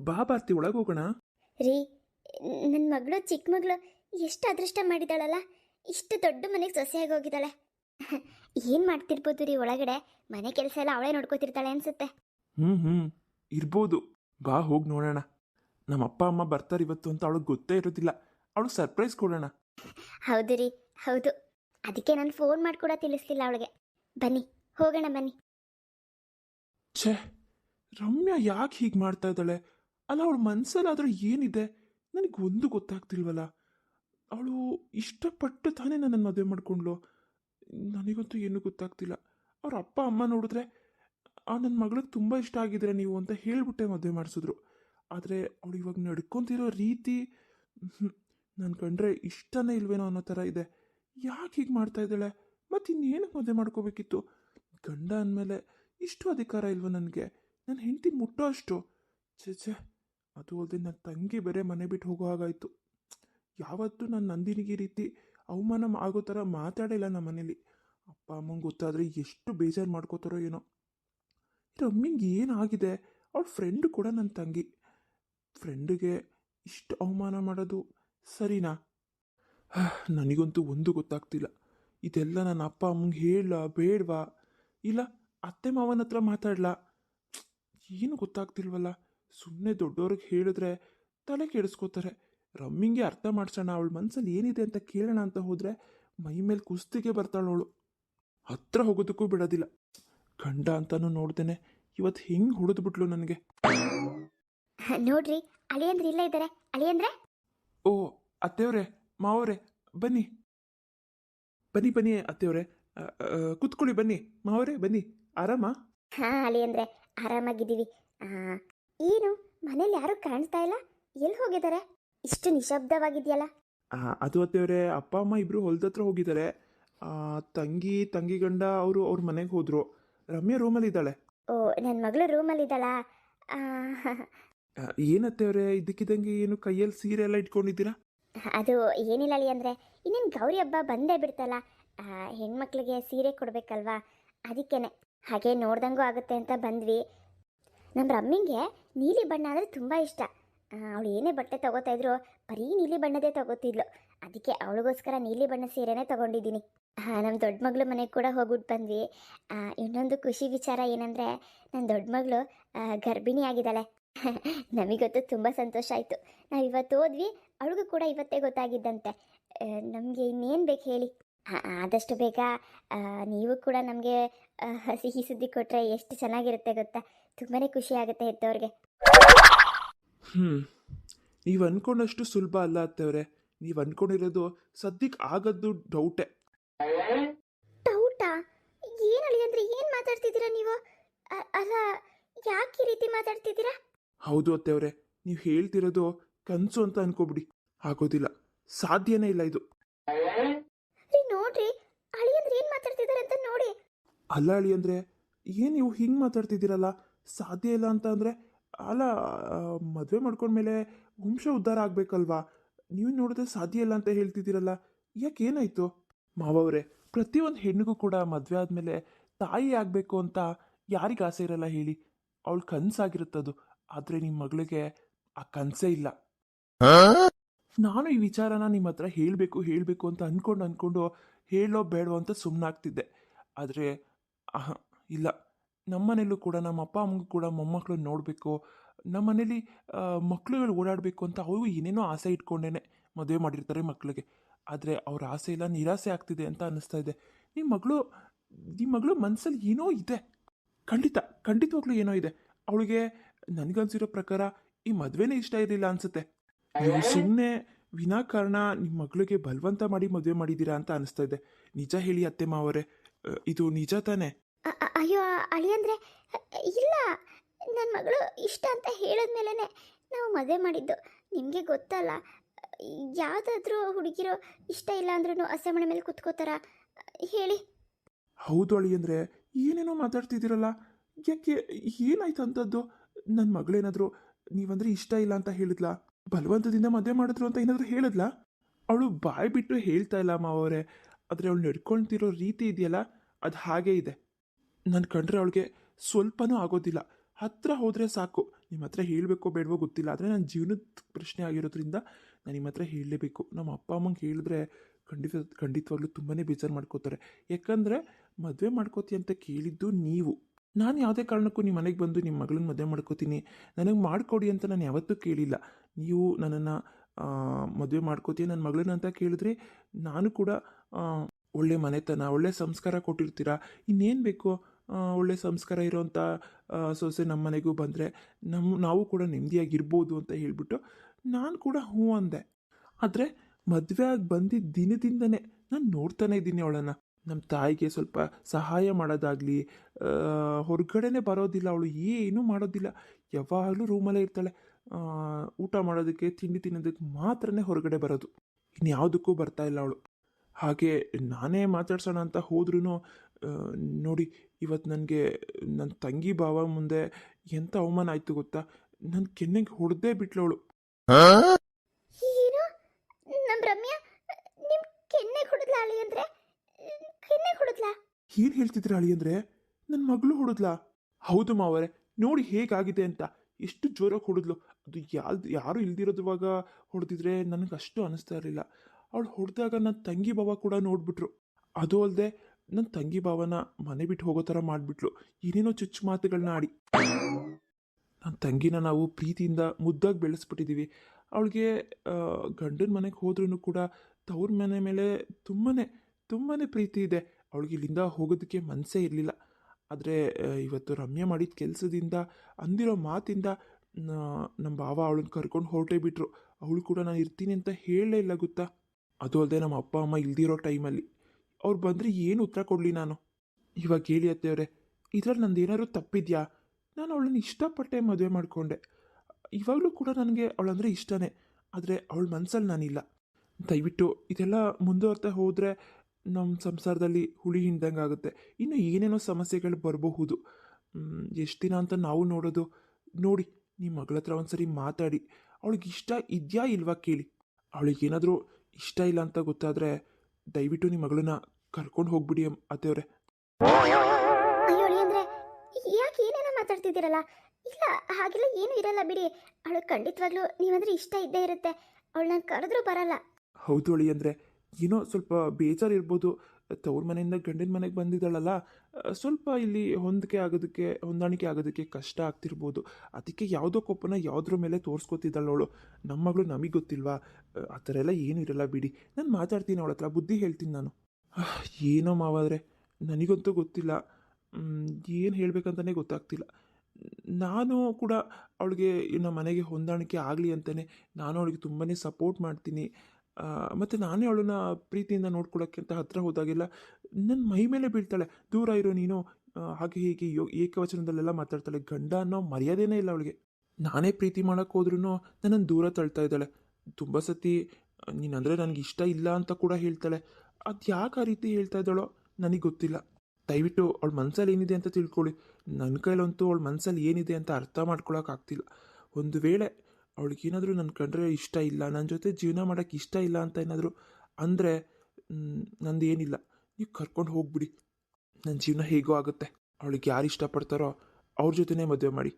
ಬಾ ಭಾರತಿ ಒಳಗೆ ಹೋಗೋಣ ರೀ ನನ್ನ ಮಗಳು ಚಿಕ್ಕ ಮಗಳು ಎಷ್ಟು ಅದೃಷ್ಟ ಮಾಡಿದಾಳಲ್ಲ ಇಷ್ಟು ದೊಡ್ಡ ಮನೆಗೆ ಸೊಸೆಯಾಗಿ ಹೋಗಿದ್ದಾಳೆ ಏನು ಮಾಡ್ತಿರ್ಬೋದು ರೀ ಒಳಗಡೆ ಮನೆ ಕೆಲಸ ಎಲ್ಲ ಅವಳೇ ನೋಡ್ಕೋತಿರ್ತಾಳೆ ಅನ್ಸುತ್ತೆ. ಹ್ಞೂ ಹ್ಞೂ ಇರ್ಬೋದು. ಬಾ ಹೋಗಿ ನೋಡೋಣ. ನಮ್ಮ ಅಪ್ಪ ಅಮ್ಮ ಬರ್ತಾರೆ ಇವತ್ತು ಅಂತ ಅವಳಿಗೆ ಗೊತ್ತೇ ಇರೋದಿಲ್ಲ. ಅವಳು ಸರ್ಪ್ರೈಸ್ ಕೊಡೋಣ. ಹೌದು ರೀ ಹೌದು. ಅದಕ್ಕೆ ನಾನು ಫೋನ್ ಮಾಡಿ ಕೂಡ ತಿಳಿಸ್ಲಿಲ್ಲ ಅವಳಿಗೆ. ಬನ್ನಿ ಹೋಗೋಣ ಬನ್ನಿ. ಛೇ ರಮ್ಯಾ ಯಾಕೆ ಹೀಗೆ ಮಾಡ್ತಾ ಇದ್ದಾಳೆ? ಅಲ್ಲ, ಅವಳ ಮನಸ್ಸಲ್ಲಾದರೂ ಏನಿದೆ? ನನಗೆ ಗೊತ್ತಾಗ್ತಿಲ್ವಲ್ಲ. ಅವಳು ಇಷ್ಟಪಟ್ಟು ತಾನೇ ನನ್ನನ್ನು ಮದುವೆ ಮಾಡ್ಕೊಂಡ್ಲು ನನಗಂತೂ ಏನೂ ಗೊತ್ತಾಗ್ತಿಲ್ಲ. ಅವ್ರ ಅಪ್ಪ, ಅಮ್ಮ ನೋಡಿದ್ರೆ, ಆ ನನ್ನ ಮಗಳಿಗೆ ತುಂಬ ಇಷ್ಟ ಆಗಿದ್ರೆ ನೀವು ಅಂತ ಹೇಳಿಬಿಟ್ಟೆ ಮದುವೆ ಮಾಡಿಸಿದ್ರು. ಆದರೆ ಅವಳು ಇವಾಗ ನಡ್ಕೊತಿರೋ ರೀತಿ ನಾನು ಕಂಡ್ರೆ ಇಷ್ಟನೇ ಇಲ್ವೇನೋ ಅನ್ನೋ ಥರ ಇದೆ. ಯಾಕೆ ಹೀಗೆ ಮಾಡ್ತಾ ಇದ್ದಾಳೆ? ಮತ್ತು ಇನ್ನೇನಕ್ಕೆ ಮದುವೆ ಮಾಡ್ಕೋಬೇಕಿತ್ತು? ಗಂಡ ಅಂದಮೇಲೆ ಇಷ್ಟು ಅಧಿಕಾರ ಇಲ್ವೋ ನನಗೆ? ನನ್ನ ಹೆಂಡತಿ ಮುಟ್ಟೋ ಅಷ್ಟು. ಛೇ ಛೇ. ಅದು ಅಲ್ಲದೆ ನನ್ನ ತಂಗಿ ಬೇರೆ ಮನೆ ಬಿಟ್ಟು ಹೋಗೋ ಹಾಗಾಯಿತು. ಯಾವತ್ತೂ ನನ್ನ ನಂದಿನಿಗೆ ರೀತಿ ಅವಮಾನ ಆಗೋ ಥರ ಮಾತಾಡಿಲ್ಲ ನಮ್ಮ ಮನೇಲಿ. ಅಪ್ಪ, ಅಮ್ಮಂಗೆ ಗೊತ್ತಾದರೆ ಎಷ್ಟು ಬೇಜಾರು ಮಾಡ್ಕೋತಾರೋ ಏನೋ. ರಮ್ಮಿಂಗೆ ಏನಾಗಿದೆ ಅವ್ರ ಫ್ರೆಂಡು ಕೂಡ ನನ್ನ ತಂಗಿ. ಫ್ರೆಂಡಿಗೆ ಇಷ್ಟು ಅವಮಾನ ಮಾಡೋದು ಸರಿನಾ? ನನಗಂತೂ ಒಂದು ಗೊತ್ತಾಗ್ತಿಲ್ಲ. ಇದೆಲ್ಲ ನನ್ನ ಅಪ್ಪ, ಅಮ್ಮಂಗೆ ಹೇಳ ಬೇಡವಾ? ಇಲ್ಲ, ಅತ್ತೆ, ಮಾವನ ಹತ್ರ ಮಾತಾಡ್ಲಾ? ಏನು ಗೊತ್ತಾಗ್ತಿಲ್ವಲ್ಲ? ಸುಮ್ಮನೆ ದೊಡ್ಡವ್ರಿಗೆ ಹೇಳಿದ್ರೆ ತಲೆ ಕೆಡಿಸ್ಕೋತಾರೆ. ರಮ್ಮಿಂಗೆ ಅರ್ಥ ಮಾಡ್ಸೋಣ ಅವಳ ಮನಸ್ಸಲ್ಲಿ ಏನಿದೆ ಅಂತ ಕೇಳೋಣ ಅಂತ ಹೋದರೆ ಮೈ ಮೇಲೆ ಕುಸ್ತಿಗೆ ಬರ್ತಾಳವಳು ಹತ್ರ ಹೋಗೋದಕ್ಕೂ ಬಿಡೋದಿಲ್ಲ. ಗಂಡ ಅಂತಾನು ನೋಡ್ದೇನೆ ಇವತ್ತು ಹೆಂಗೆ ಹೊಡೆದ್ಬಿಟ್ಲು ನನಗೆ. ನೋಡ್ರಿ ಅಳಿಯಂದ್ರೆ ಇಲ್ಲ ಇದ್ದಾರೆ ಅಳಿಯಂದ್ರೆ? ಓ ಅತ್ತೆಯವರೇ ಮಾವರೇ ಬನ್ನಿ. ಬನ್ನಿ ಬನ್ನಿ ಅತ್ತೆಯವರೇ. ಅ, ಬನ್ನಿ. ಮಾವರೇ ಬನ್ನಿ. ಆರಾಮ? ಹಾಂ ಅಳಿಯಂದ್ರೆ ಆರಾಮಾಗಿದ್ದೀವಿ. ಏನು? ಮನೇಲಿ ಯಾರು ಕಾಣ್ತಾ ಇಲ್ಲ? ಎಲ್ಲಿ ಹೋಗಿದ್ದಾರೆ? ಇಷ್ಟು ನಿಶಬ್ದವಾಗಿದೆಯಲ್ಲ ಅದು ಅತ್ತೆಯವರೇ ಅಪ್ಪ ಅಮ್ಮ ಇಬ್ಬರು ಹೊಲದತ್ರ ಹೋಗಿದ್ದಾರೆ. ತಂಗಿ ತಂಗಿ ಗಂಡ ಅವರು ಅವ್ರ ಮನೆಗೆ ಹೋದರು. ರಮ್ಯಾ ರೂಮಲ್ಲಿ ಇದ್ದಾಳೆ. ಓ ನನ್ನ ಮಗಳು ರೂಮಲ್ಲಿದ್ದಾಳಾ ಏನತ್ತೆಯವ್ರೆ ಇದಕ್ಕಿದಂಗೆ ಏನು ಕೈಯಲ್ಲಿ ಸೀರೆ ಎಲ್ಲ ಇಟ್ಕೊಂಡಿದ್ದೀರಾ? ಅದು ಏನಿಲ್ಲ ಅಲ್ಲಿ ಅಂದರೆ ಇನ್ನೇನು ಗೌರಿ ಹಬ್ಬ ಬಂದೇ ಬಿಡ್ತಲ್ಲ. ಹೆಣ್ಮಕ್ಳಿಗೆ ಸೀರೆ ಕೊಡಬೇಕಲ್ವಾ? ಅದಕ್ಕೇನೆ. ಹಾಗೆ ನೋಡ್ದಂಗೂ ಆಗುತ್ತೆ ಅಂತ ಬಂದ್ವಿ. ನಮ್ಮ ರಮ್ಮಿಂಗೆ ನೀಲಿ ಬಣ್ಣ ಅಂದರೆ ತುಂಬ ಇಷ್ಟ. ಅವಳು ಏನೇ ಬಟ್ಟೆ ತಗೋತಾ ಇದ್ರು ಬರೀ ನೀಲಿ ಬಣ್ಣದೇ ತಗೋತಿದ್ಲು. ಅದಕ್ಕೆ ಅವಳಿಗೋಸ್ಕರ ನೀಲಿ ಬಣ್ಣ ಸೀರೆನೇ ತಗೊಂಡಿದ್ದೀನಿ. ನಮ್ಮ ದೊಡ್ಡ ಮಗಳು ಮನೆಗೆ ಕೂಡ ಹೋಗ್ಬಿಟ್ಟು ಬಂದ್ವಿ. ಇನ್ನೊಂದು ಖುಷಿ ವಿಚಾರ ಏನಂದರೆ ನನ್ನ ದೊಡ್ಡ ಮಗಳು ಗರ್ಭಿಣಿ ಆಗಿದ್ದಾಳೆ. ನಮಗಂತೂ ತುಂಬ ಸಂತೋಷ ಆಯಿತು. ನಾವು ಇವತ್ತು ಹೋದ್ವಿ, ಅವಳಿಗೂ ಕೂಡ ಇವತ್ತೇ ಗೊತ್ತಾಗಿದ್ದಂತೆ. ನಮಗೆ ಇನ್ನೇನು ಬೇಕು ಹೇಳಿ. ಆದಷ್ಟು ಬೇಗ ನೀವು ಕೂಡ ನಮಗೆ ಸಿಹಿ ಸುದ್ದಿ ಕೊಟ್ಟರೆ ಎಷ್ಟು ಚೆನ್ನಾಗಿರುತ್ತೆ ಗೊತ್ತಾ? ತುಂಬಾ ಖುಷಿ ಆಗುತ್ತೆ ಹೆತ್ತವ್ರಿಗೆ ಹ್ಞೂ ನೀವು ಅನ್ಕೊಂಡಷ್ಟು ಸುಲಭ ಅಲ್ಲ ಅತ್ತವ್ರೆ. ನೀವು ಅನ್ಕೊಂಡಿರೋದು ಸದ್ಯಕ್ಕೆ ಆಗದ್ದು ಡೌಟೆ. ಡೌಟಾ? ಏನು ಅಳಿ ಅಂದರೆ ಏನು ಮಾತಾಡ್ತಿದ್ದೀರಾ ನೀವು? ಅಲ್ಲ ಯಾಕೆ ಈ ರೀತಿ ಮಾತಾಡ್ತಿದ್ದೀರಾ? ಹೌದು ಅತ್ತೇವ್ರೆ. ನೀವು ಹೇಳ್ತಿರೋದು ಕನಸು ಅಂತ ಅನ್ಕೋಬಿಡಿ. ಆಗೋದಿಲ್ಲ. ಸಾಧ್ಯನೇ ಇಲ್ಲ ಇದು ರೀ ನೋಡ್ರಿ ಅಳಿ ಅಂದ್ರೆ ಏನು ಮಾತಾಡ್ತಿದ್ದಾರೆ ಅಂತ ನೋಡಿ ಅಲ್ಲ ಅಳಿ ಅಂದರೆ, ಏನು ನೀವು ಹಿಂಗೆ ಮಾತಾಡ್ತಿದ್ದೀರಲ್ಲ? ಸಾಧ್ಯ ಇಲ್ಲ ಅಂತ ಅಂದರೆ, ಅಲ್ಲ ಮದುವೆ ಮಾಡ್ಕೊಂಡ್ಮೇಲೆ ವಂಶ ಉದ್ಧಾರ ಆಗಬೇಕಲ್ವಾ? ನೀವು ನೋಡಿದ್ರೆ ಸಾಧ್ಯ ಇಲ್ಲ ಅಂತ ಹೇಳ್ತಿದ್ದೀರಲ್ಲ? ಯಾಕೆ ಏನಾಯಿತು? ಮಾವವರೇ, ಪ್ರತಿಯೊಂದು ಹೆಣ್ಣಿಗೂ ಕೂಡ ಮದುವೆ ಆದಮೇಲೆ ತಾಯಿ ಆಗಬೇಕು ಅಂತ ಯಾರಿಗೆ ಆಸೆ ಇರಲ್ಲ ಹೇಳಿ. ಅವಳು ಕನಸಾಗಿರುತ್ತದು. ಆದರೆ ನಿಮ್ಮ ಮಗಳಿಗೆ ಆ ಕನಸೇ ಇಲ್ಲ. ನಾನು ಈ ವಿಚಾರನ ನಿಮ್ಮ ಹತ್ರ ಹೇಳಬೇಕು ಹೇಳಬೇಕು ಅಂತ ಅಂದ್ಕೊಂಡು ಅಂದ್ಕೊಂಡು ಹೇಳೋ ಬೇಡೋ ಅಂತ ಸುಮ್ಮನಾಗ್ತಿದ್ದೆ ಆದರೆ ಆಹ್, ಇಲ್ಲ. ನಮ್ಮನೇಲೂ ಕೂಡ ನಮ್ಮ ಅಪ್ಪ ಅಮ್ಮಗೂ ಕೂಡ ಮೊಮ್ಮಕ್ಕಳನ್ನ ನೋಡಬೇಕು. ನಮ್ಮ ಮನೇಲಿ ಮಕ್ಕಳುಗಳು ಓಡಾಡಬೇಕು ಅಂತ ಅವರು ಏನೇನೋ ಆಸೆ ಇಟ್ಕೊಂಡೇನೆ ಮದುವೆ ಮಾಡಿರ್ತಾರೆ ಮಕ್ಕಳಿಗೆ ಆದರೆ ಅವ್ರ ಆಸೆ ಇಲ್ಲ ನಿರಾಸೆ ಆಗ್ತಿದೆ ಅಂತ ಅನ್ನಿಸ್ತಾ ಇದೆ. ನಿಮ್ಮ ಮಗಳು ನಿಮ್ಮ ಮಗಳು ಮನಸ್ಸಲ್ಲಿ ಏನೋ ಇದೆ. ಖಂಡಿತ ಖಂಡಿತವಾಗ್ಲೂ ಏನೋ ಇದೆ. ಅವಳಿಗೆ ನನಗನ್ಸಿರೋ ಪ್ರಕಾರ ಈ ಮದುವೆನೇ ಇಷ್ಟ ಇರಲಿಲ್ಲ ಅನಿಸುತ್ತೆ. ನೀವು ಸುಮ್ಮನೆ ವಿನಾಕಾರಣ ನಿಮ್ಮ ಮಗಳಿಗೆ ಬಲವಂತ ಮಾಡಿ ಮದುವೆ ಮಾಡಿದ್ದೀರಾ ಅಂತ ಅನಿಸ್ತಾ ಇದೆ. ನಿಜ ಹೇಳಿ ಅತ್ತೆ ಮಾವರೇ ಇದು ನಿಜ ತಾನೇ? ಅಯ್ಯೋ ಅಳಿ ಅಂದರೆ ಇಲ್ಲ. ನನ್ನ ಮಗಳು ಇಷ್ಟ ಅಂತ ಹೇಳಿದ್ಮೇಲೆ ನಾವು ಮದುವೆ ಮಾಡಿದ್ದು. ನಿಮಗೆ ಗೊತ್ತಲ್ಲ ಯಾವುದಾದ್ರೂ ಹುಡುಗಿರೋ ಇಷ್ಟ ಇಲ್ಲ ಅಂದ್ರೂ ಅಸೆ ಮನೆ ಮೇಲೆ ಕುತ್ಕೋತಾರ. ಹೇಳಿ. ಹೌದು ಅಳಿ ಅಂದರೆ ಏನೇನೋ ಮಾತಾಡ್ತಿದ್ದೀರಲ್ಲ ಯಾಕೆ ಏನಾಯ್ತು ಅಂತದ್ದು? ನನ್ನ ಮಗಳೇನಾದರೂ ನೀವಂದ್ರೆ ಇಷ್ಟ ಇಲ್ಲ ಅಂತ ಹೇಳಿದ್ಲಾ? ಬಲವಂತದಿಂದ ಮದುವೆ ಮಾಡಿದ್ರು ಅಂತ ಏನಾದರೂ ಹೇಳಿದ್ಲಾ? ಅವಳು ಬಾಯಿ ಬಿಟ್ಟು ಹೇಳ್ತಾ ಇಲ್ಲ ಮಾವರೇ. ಆದರೆ ಅವಳು ನಡ್ಕೊಳ್ತಿರೋ ರೀತಿ ಇದೆಯಲ್ಲ, ಅದು ಹಾಗೇ ಇದೆ. ನಾನು ಕಂಡ್ರೆ ಅವಳಿಗೆ ಸ್ವಲ್ಪನೂ ಆಗೋದಿಲ್ಲ. ಹತ್ರ ಹೋದರೆ ಸಾಕು. ನಿಮ್ಮ ಹತ್ರ ಹೇಳಬೇಕೋ ಬೇಡವೋ ಗೊತ್ತಿಲ್ಲ. ಆದರೆ ನನ್ನ ಜೀವನದ ಪ್ರಶ್ನೆ ಆಗಿರೋದ್ರಿಂದ ನಾನು ನಿಮ್ಮ ಹತ್ರ ಹೇಳಲೇಬೇಕು. ನಮ್ಮ ಅಪ್ಪ ಅಮ್ಮಂಗೆ ಹೇಳಿದ್ರೆ ಖಂಡಿತ, ಖಂಡಿತವಾಗ್ಲೂ ತುಂಬಾ ಬೇಜಾರು ಮಾಡ್ಕೋತಾರೆ. ಯಾಕಂದರೆ ಮದುವೆ ಮಾಡ್ಕೋತಿ ಅಂತ ಕೇಳಿದ್ದು ನೀವು. ನಾನು ಯಾವುದೇ ಕಾರಣಕ್ಕೂ ನಿಮ್ಮ ಮನೆಗೆ ಬಂದು ನಿಮ್ಮ ಮಗಳನ್ನ ಮದುವೆ ಮಾಡ್ಕೋತೀನಿ. ನನಗೆ ಮಾಡಿಕೊಡಿ ಅಂತ ನಾನು ಯಾವತ್ತೂ ಕೇಳಿಲ್ಲ. ನೀವು ನನ್ನನ್ನು ಮದುವೆ ಮಾಡ್ಕೋತೀಯ ನನ್ನ ಮಗಳನ್ನ ಅಂತ ಕೇಳಿದ್ರೆ ನಾನು ಕೂಡ ಒಳ್ಳೆ ಮನೆತನ, ಒಳ್ಳೆ ಸಂಸ್ಕಾರ ಕೊಟ್ಟಿರ್ತೀರಾ? ಇನ್ನೇನು ಬೇಕು? ಒಳ್ಳೆ ಸಂಸ್ಕಾರ ಇರೋಂಥ ಸೊಸೆ ನಮ್ಮ ಮನೆಗೂ ಬಂದರೆ ನಮ್ಮ ನಾವು ಕೂಡ ನೆಮ್ಮದಿಯಾಗಿರ್ಬೋದು ಅಂತ ಹೇಳ್ಬಿಟ್ಟು ನಾನು ಕೂಡ ಹ್ಞೂ ಅಂದೆ. ಆದರೆ ಮದುವೆ ಆಗಿ ಬಂದಿದ್ದ ದಿನದಿಂದನೇ ನಾನು ನೋಡ್ತಾನೆ ಇದ್ದೀನಿ ಅವಳನ್ನು. ನಮ್ಮ ತಾಯಿಗೆ ಸ್ವಲ್ಪ ಸಹಾಯ ಮಾಡೋದಾಗಲಿ ಹೊರಗಡೆನೇ ಬರೋದಿಲ್ಲ ಅವಳು, ಏನೂ ಮಾಡೋದಿಲ್ಲ. ಯಾವಾಗಲೂ ರೂಮಲ್ಲೇ ಇರ್ತಾಳೆ. ಊಟ ಮಾಡೋದಕ್ಕೆ, ತಿಂಡಿ ತಿನ್ನೋದಕ್ಕೆ ಮಾತ್ರನೇ ಹೊರಗಡೆ ಬರೋದು. ಇನ್ಯಾವುದಕ್ಕೂ ಬರ್ತಾ ಇಲ್ಲ ಅವಳು. ಹಾಗೆ ನಾನೇ ಮಾತಾಡ್ಸೋಣ ಅಂತ ಹೋದ್ರೂ ನೋಡಿ ಇವತ್ತು ನನಗೆ ನನ್ನ ತಂಗಿ ಭಾವ ಮುಂದೆ ಎಂಥ ಅವಮಾನ ಆಯಿತು ಗೊತ್ತಾ? ನನ್ನ ಕೆನ್ನೆಗೆ ಹೊಡೆದೇ ಬಿಟ್ಲವಳು. ನಮ್ಮ ರಮ್ಯಾ ನಿಮ್ಮ ಕೆನ್ನೆ ಅಳಿ ಅಂದ್ರೆ? ಕೆನ್ನೆ ಏನು ಹೇಳ್ತಿದ್ರ ಅಳಿ ಅಂದರೆ? ನನ್ನ ಮಗಳು ಹೊಡೆದ್ಲಾ? ಹೌದು ಮಾವರೇ ನೋಡಿ ಹೇಗಾಗಿದೆ ಅಂತ. ಎಷ್ಟು ಜೋರಾಗಿ ಹೊಡೆದ್ಲು. ಅದು ಯಾವ್ದು ಯಾರು ಇಲ್ದಿರೋದ್ವಾಗ ಹೊಡೆದಿದ್ರೆ ನನಗೆ ಅಷ್ಟು ಅನಿಸ್ತಾ ಇರಲಿಲ್ಲ. ಅವಳು ಹೊಡೆದಾಗ ನನ್ನ ತಂಗಿ ಬಾವ ಕೂಡ ನೋಡ್ಬಿಟ್ರು. ಅದು ಅಲ್ಲದೆ ನನ್ನ ತಂಗಿ ಬಾವನ ಮನೆ ಬಿಟ್ಟು ಹೋಗೋ ಥರ ಮಾಡಿಬಿಟ್ಲು. ಏನೇನೋ ಚುಚ್ಚು ಮಾತುಗಳನ್ನ ಆಡಿ. ನನ್ನ ತಂಗಿನ ನಾವು ಪ್ರೀತಿಯಿಂದ ಮುದ್ದಾಗಿ ಬೆಳೆಸ್ಬಿಟ್ಟಿದ್ದೀವಿ ಅವಳಿಗೆ ಗಂಡನ ಮನೆಗೆ ಹೋದ್ರೂ ಕೂಡ ತವ್ರ ಮನೆ ಮೇಲೆ ತುಂಬಾ ತುಂಬಾ ಪ್ರೀತಿ ಇದೆ. ಅವಳಿಗೆ ಇಲ್ಲಿಂದ ಹೋಗೋದಕ್ಕೆ ಮನಸ್ಸೇ ಇರಲಿಲ್ಲ. ಆದರೆ ಇವತ್ತು ರಮ್ಯ ಮಾಡಿದ ಕೆಲಸದಿಂದ, ಅಂದಿರೋ ಮಾತಿಂದ ನಮ್ಮ ಭಾವ ಅವಳನ್ನ ಕರ್ಕೊಂಡು ಹೊರಟೇ ಬಿಟ್ರು. ಅವಳು ಕೂಡ ನಾನು ಇರ್ತೀನಿ ಅಂತ ಹೇಳಲೇ ಇಲ್ಲ, ಗೊತ್ತಾ? ಅದು ಅಲ್ಲದೆ ನಮ್ಮ ಅಪ್ಪ, ಅಮ್ಮ ಇಲ್ದಿರೋ ಟೈಮಲ್ಲಿ ಅವ್ರು ಬಂದರೆ ಏನು ಉತ್ತರ ಕೊಡಲಿ ನಾನು? ಇವಾಗ ಹೇಳಿ ಅತ್ತೆಯವರೇ, ಇದ್ರಲ್ಲಿ ನಂದು ಏನಾದ್ರು ತಪ್ಪಿದ್ಯಾ? ನಾನು ಅವಳನ್ನ ಇಷ್ಟಪಟ್ಟೆ ಮದುವೆ ಮಾಡಿಕೊಂಡೆ. ಇವಾಗಲೂ ಕೂಡ ನನಗೆ ಅವಳಂದರೆ ಇಷ್ಟನೇ, ಆದರೆ ಅವಳ ಮನಸ್ಸಲ್ಲಿ ನಾನಿಲ್ಲ. ದಯವಿಟ್ಟು ಇದೆಲ್ಲ ಮುಂದುವರ್ತಾ ಹೋದರೆ ನಮ್ಮ ಸಂಸಾರದಲ್ಲಿ ಹುಳಿ ಹಿಂಡ್ದಂಗೆ ಆಗುತ್ತೆ. ಇನ್ನು ಏನೇನೋ ಸಮಸ್ಯೆಗಳು ಬರಬಹುದು. ಎಷ್ಟು ದಿನ ಅಂತ ನಾವು ನೋಡೋದು. ನೋಡಿ ನಿಮ್ಮ ಮಗಳ ಹತ್ರ ಒಂದ್ಸರಿ ಮಾತಾಡಿ. ಅವಳಿಗೆ ಇಷ್ಟ ಇದೆಯಾ ಇಲ್ವಾ ಕೇಳಿ. ಅವಳಿಗೆ ಏನಾದರೂ ಇಷ್ಟ ಇಲ್ಲ ಅಂತ ಗೊತ್ತಾದರೆ ದಯವಿಟ್ಟು ನಿಮ್ಮ ಮಗಳನ್ನ ಕರ್ಕೊಂಡು ಹೋಗ್ಬಿಡಿ ಅತ್ತೆಯವ್ರೆ ಅಯ್ಯೋ ಅಂದ್ರೆ ಯಾಕೆ ಏನೇನೋ ಮಾತಾಡ್ತಿದ್ದೀರಲ್ಲ? ಇಲ್ಲ ಹಾಗೆಲ್ಲ ಏನು ಇರಲ್ಲ ಬಿಡಿ. ಅವಳು ಖಂಡಿತವಾಗ್ಲೂ ನೀವಂದ್ರೆ ಇಷ್ಟ ಇದ್ದೇ ಇರುತ್ತೆ. ಅವಳು ನಾನು ಕರೆದ್ರೂ ಬರಲ್ಲ ಹೌದು ಅಳಿ ಅಂದರೆ ಏನೋ ಸ್ವಲ್ಪ ಬೇಜಾರು ಇರ್ಬೋದು. ತವ್ರ ಮನೆಯಿಂದ ಗಂಡಿನ ಮನೆಗೆ ಬಂದಿದ್ದಾಳಲ್ಲ ಸ್ವಲ್ಪ ಇಲ್ಲಿ ಹೊಂದಿಕೆ ಆಗೋದಕ್ಕೆ, ಹೊಂದಾಣಿಕೆ ಆಗೋದಕ್ಕೆ ಕಷ್ಟ ಆಗ್ತಿರ್ಬೋದು. ಅದಕ್ಕೆ ಯಾವುದೋ ಕೊಪ್ಪನ ಯಾವುದ್ರ ಮೇಲೆ ತೋರಿಸ್ಕೊತಿದ್ದಾಳು ಅವಳು. ನಮ್ಮ ಮಗಳು ನಮಗೆ ಗೊತ್ತಿಲ್ವಾ? ಆ ಥರ ಎಲ್ಲ ಏನೂ ಇರಲ್ಲ ಬಿಡಿ. ನಾನು ಮಾತಾಡ್ತೀನಿ ಅವಳ ಹತ್ರ ಬುದ್ಧಿ ಹೇಳ್ತೀನಿ ನಾನು. ಏನೋ ಮಾವಾದರೆ, ನನಗಂತೂ ಗೊತ್ತಿಲ್ಲ. ಏನು ಹೇಳಬೇಕಂತಲೇ ಗೊತ್ತಾಗ್ತಿಲ್ಲ. ನಾನು ಕೂಡ ಅವಳಿಗೆ ನಮ್ಮ ಮನೆಗೆ ಹೊಂದಾಣಿಕೆ ಆಗಲಿ ಅಂತಲೇ ನಾನು ಅವಳಿಗೆ ತುಂಬಾ ಸಪೋರ್ಟ್ ಮಾಡ್ತೀನಿ. ಮತ್ತು ನಾನೇ ಅವಳನ್ನ ಪ್ರೀತಿಯಿಂದ ನೋಡ್ಕೊಳ್ಳೋಕ್ಕೆ ಅಂತ ಹತ್ರ ಹೋದಾಗೆಲ್ಲ ನನ್ನ ಮೈ ಮೇಲೆ ಬೀಳ್ತಾಳೆ. ದೂರ ಇರೋ ನೀನು ಹಾಗೆ ಹೀಗೆ ಯೋ, ಏಕವಚನದಲ್ಲೆಲ್ಲ ಮಾತಾಡ್ತಾಳೆ. ಗಂಡ ಅನ್ನೋ ಮರ್ಯಾದೆನೇ ಇಲ್ಲ ಅವಳಿಗೆ. ನಾನೇ ಪ್ರೀತಿ ಮಾಡೋಕ್ಕೆ ಹೋದ್ರೂ ನನ್ನನ್ನು ದೂರ ತಳ್ತಾ ಇದ್ದಾಳೆ. ತುಂಬ ಸತಿ, ನೀನಂದರೆ ನನಗೆ ಇಷ್ಟ ಇಲ್ಲ ಅಂತ ಕೂಡ ಹೇಳ್ತಾಳೆ. ಅದು ಯಾಕೆ ಆ ರೀತಿ ಹೇಳ್ತಾ ಇದ್ದಾಳೋ ನನಗೆ ಗೊತ್ತಿಲ್ಲ. ದಯವಿಟ್ಟು ಅವಳ ಮನಸ್ಸಲ್ಲಿ ಏನಿದೆ ಅಂತ ತಿಳ್ಕೊಳ್ಳಿ. ನನ್ನ ಕೈಲಂತೂ ಅವಳ ಮನಸ್ಸಲ್ಲಿ ಏನಿದೆ ಅಂತ ಅರ್ಥ ಮಾಡ್ಕೊಳಕ್ಕಾಗ್ತಿಲ್ಲ ಒಂದು ವೇಳೆ ಅವಳಿಗೇನಾದರೂ ನನ್ನ ಕಂಡ್ರೆ ಇಷ್ಟ ಇಲ್ಲ ನನ್ನ ಜೊತೆ ಜೀವನ ಮಾಡೋಕ್ಕೆ ಇಷ್ಟ ಇಲ್ಲ ಅಂತ ಏನಾದರೂ ಅಂದರೆ ನಂದು ಏನಿಲ್ಲ. ನೀವು ಕರ್ಕೊಂಡು ಹೋಗ್ಬಿಡಿ. ನನ್ನ ಜೀವನ ಹೇಗೋ ಆಗುತ್ತೆ. ಅವಳಿಗೆ ಯಾರು ಇಷ್ಟಪಡ್ತಾರೋ ಅವ್ರ ಜೊತೆನೇ ಮದುವೆ ಮಾಡಿ.